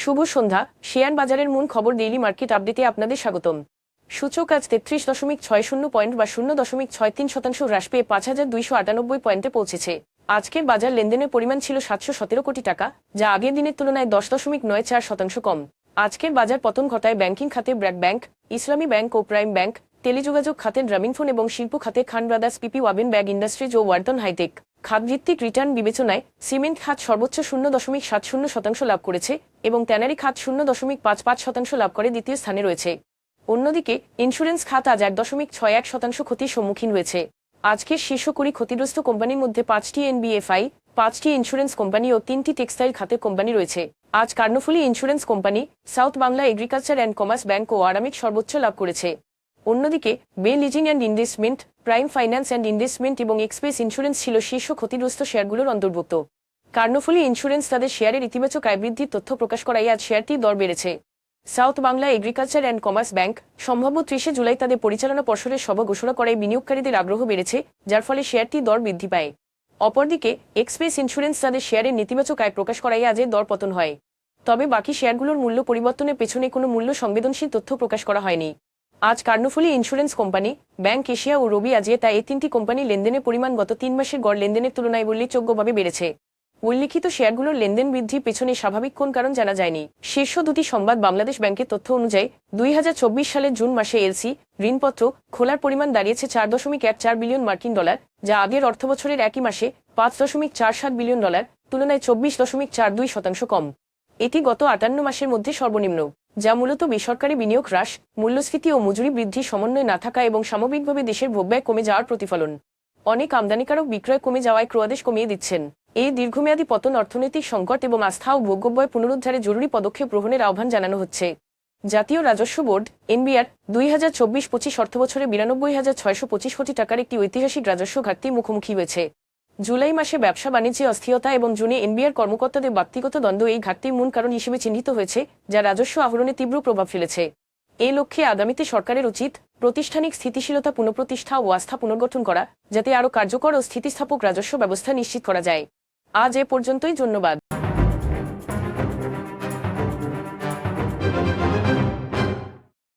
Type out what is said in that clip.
শুভ সন্ধ্যা share বাজারের মূল খবর ডেইলি মার্কেট আপডেটে আপনাদের স্বাগতম। সূচক আজ তেত্রিশ দশমিক ছয় শূন্য পয়েন্ট বা শূন্য দশমিক ছয় তিন শতাংশ হ্রাস পেয়ে পাঁচ হাজার দুইশো আটানব্বই পয়েন্টে পৌঁছেছে। আজকের বাজার লেনদেনের পরিমাণ ছিল সাতশো সতেরো কোটি টাকা, যা আগের দিনের তুলনায় দশ দশমিক নয় চার শতাংশ কম। আজকের বাজার পতন ঘটায় ব্যাংকিং খাতে ব্র্যাক ব্যাংক ইসলামী ব্যাংক ও প্রাইম ব্যাংক টেলিযোগাযোগ খাতে গ্রামীণফোন এবং শিল্প খাতে Khan brothers PP woven bag industries ও ওয়ার্টন হাইটেক খাতভিত্তিক রিটার্ন বিবেচনায় সিমেন্ট খাত সর্বোচ্চ শূন্য দশমিক সাত শূন্য শতাংশ লাভ করেছে এবং ট্যানারি খাত শূন্য দশমিক পাঁচ পাঁচ শতাংশ লাভ করে দ্বিতীয় স্থানে রয়েছে। অন্যদিকে, ইন্স্যুরেন্স খাত আজ এক দশমিক ছয় এক শতাংশ ক্ষতির সম্মুখীন হয়েছে। আজকের শীর্ষ কুড়ি ক্ষতিগ্রস্ত কোম্পানির মধ্যে পাঁচটি এনবিএফআই, পাঁচটি ইন্স্যুরেন্স কোম্পানি ও তিনটি টেক্সটাইল খাতের কোম্পানি রয়েছে। আজ Karnaphuli insurance company, south Bangla agriculture and commerce bank ও আরামিক সর্বোচ্চ লাভ করেছে। অন্যদিকে, bay leasing and investment prime finance and investment এবং এক্সপ্রেস ইন্স্যুরেন্স ছিল শীর্ষ ক্ষতিগ্রস্ত শেয়ারগুলোর অন্তর্ভুক্ত। কার্নফুলি ইন্স্যুরেন্স তাদের শেয়ারের ইতিবাচক আয় বৃদ্ধির তথ্য প্রকাশ করায় আজ শেয়ারটির দর বেড়েছে। South Bangla agriculture and commerce bank সম্ভাব্য ত্রিশে জুলাই তাদের পরিচালনা পর্ষদের সভা ঘোষণা করায় বিনিয়োগকারীদের আগ্রহ বেড়েছে, যার ফলে শেয়ারটির দর বৃদ্ধি পায়। অপরদিকে এক্সপ্রেস ইন্স্যুরেন্স তাদের শেয়ারের নেতিবাচক আয় প্রকাশ করায় আজের দর পতন হয়। তবে বাকি শেয়ারগুলোর মূল্য পরিবর্তনের পেছনে কোনো মূল্য সংবেদনশীল তথ্য প্রকাশ করা হয়নি। আজ Karnaphuli insurance company, bank Asia ও রবি আজিয়ে তা এই তিনটি কোম্পানি লেনদেনের পরিমাণ গত তিন মাসের গড় লেনদেনের তুলনায় উল্লেখযোগ্যভাবে বেড়েছে। উল্লিখিত শেয়ারগুলোর লেনদেন বৃদ্ধির পেছনে স্বাভাবিক কোন কারণ জানা যায়নি। শীর্ষ দুটি সংবাদ বাংলাদেশ ব্যাংকের তথ্য অনুযায়ী, দুই হাজার চব্বিশ সালের জুন মাসে এলসি ঋণপত্র খোলার পরিমাণ দাঁড়িয়েছে চার দশমিক এক চার বিলিয়ন মার্কিন ডলার, যা আগের অর্থবছরের একই মাসে পাঁচ দশমিক চার সাত বিলিয়ন ডলার, তুলনায় চব্বিশ দশমিক চার দুই শতাংশ কম। এটি গত আটান্ন মাসের মধ্যে সর্বনিম্ন। যা মূলত বেসরকারি বিনিয়োগ হ্রাস, মূল্যস্ফীতি ও মজুরি বৃদ্ধি সমন্বয় না থাকা এবং সামগ্রিকভাবে দেশের ভোগব্যয় কমে যাওয়ার প্রতিফলন। অনেক আমদানিকারক বিক্রয় কমে যাওয়ায় ক্রয়াদেশ কমিয়ে দিচ্ছেন। এই দীর্ঘমেয়াদী পতন অর্থনৈতিক সংকট এবং আস্থা ও ভোগ্যব্যয় পুনরুদ্ধারে জরুরি পদক্ষেপ গ্রহণের আহ্বান জানানো হচ্ছে। জাতীয় রাজস্ব বোর্ড, এনবিআর, দুই হাজার চব্বিশ পঁচিশ অর্থবছরে বিরানব্বই হাজার ছয়শো পঁচিশ কোটি টাকার একটি ঐতিহাসিক রাজস্ব ঘাটতি মুখোমুখি হয়েছে। জুলাই মাসে ব্যবসা, বাণিজ্যে অস্থিরতা এবং জুনে এনবিআর কর্মকর্তাদের ব্যক্তিগত দ্বন্দ্ব এই ঘাটতির মূল কারণ হিসেবে চিহ্নিত হয়েছে, যা রাজস্ব আহরণে তীব্র প্রভাব ফেলেছে। এই লক্ষ্যে আগামীতে সরকারের উচিত প্রতিষ্ঠানিক স্থিতিশীলতা পুনঃপ্রতিষ্ঠা ও আস্থা পুনর্গঠন করা, যাতে আরও কার্যকর ও স্থিতিস্থাপক রাজস্ব ব্যবস্থা নিশ্চিত করা যায়। আজ এ পর্যন্তই, ধন্যবাদ।